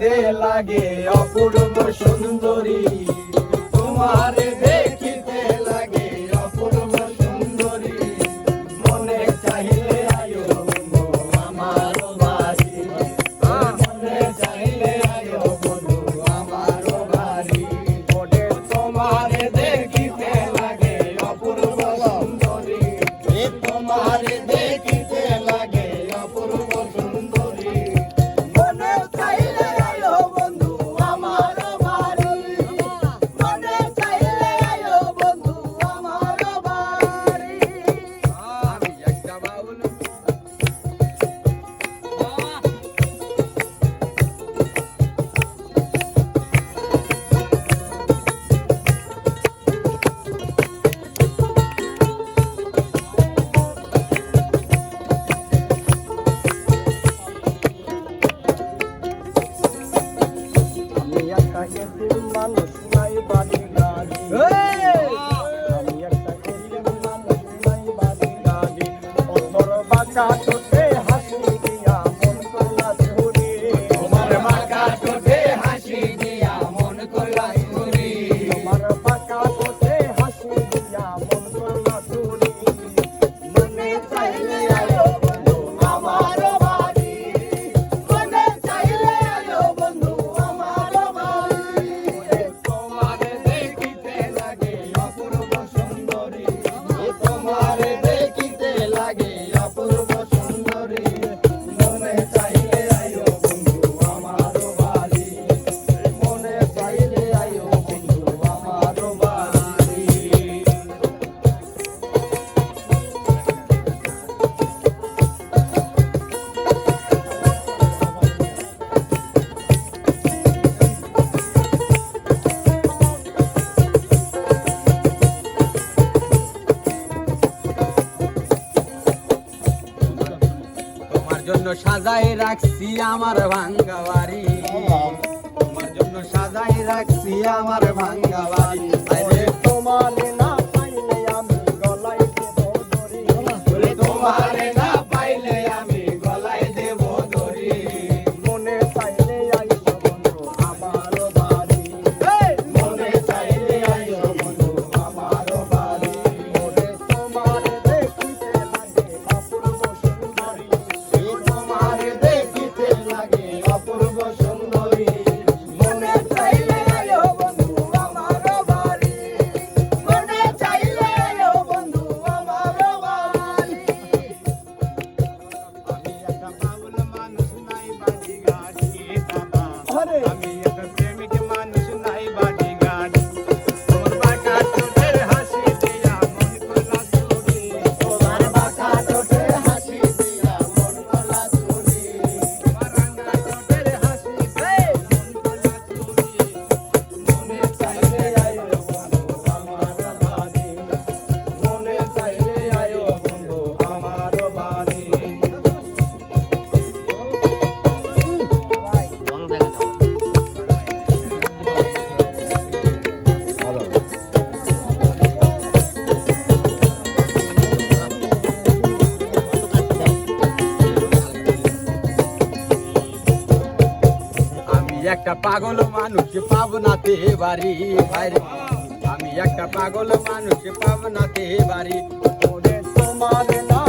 দেখতে লাগে অপূর্ব সুন্দরী। তোমার দেখ একটা এতিম মানুষ নাই বাড়ি গাড়ি। আমি একটা এতিম মানুষ নাই বাড়ি গাড়ি। অথর বাঁকা জন্য সাজাই রাখছি আমার ভাঙ্গা বাড়ি। তোমার জন্য সাজাই রাখছি আমার ভাঙ্গা বাড়ি। তোমার একটা পাগল মানুষ পাবনাতে বাড়ি বাড়ি আমি একটা পাগল মানুষ পাবনাতে বাড়ি। তোমার না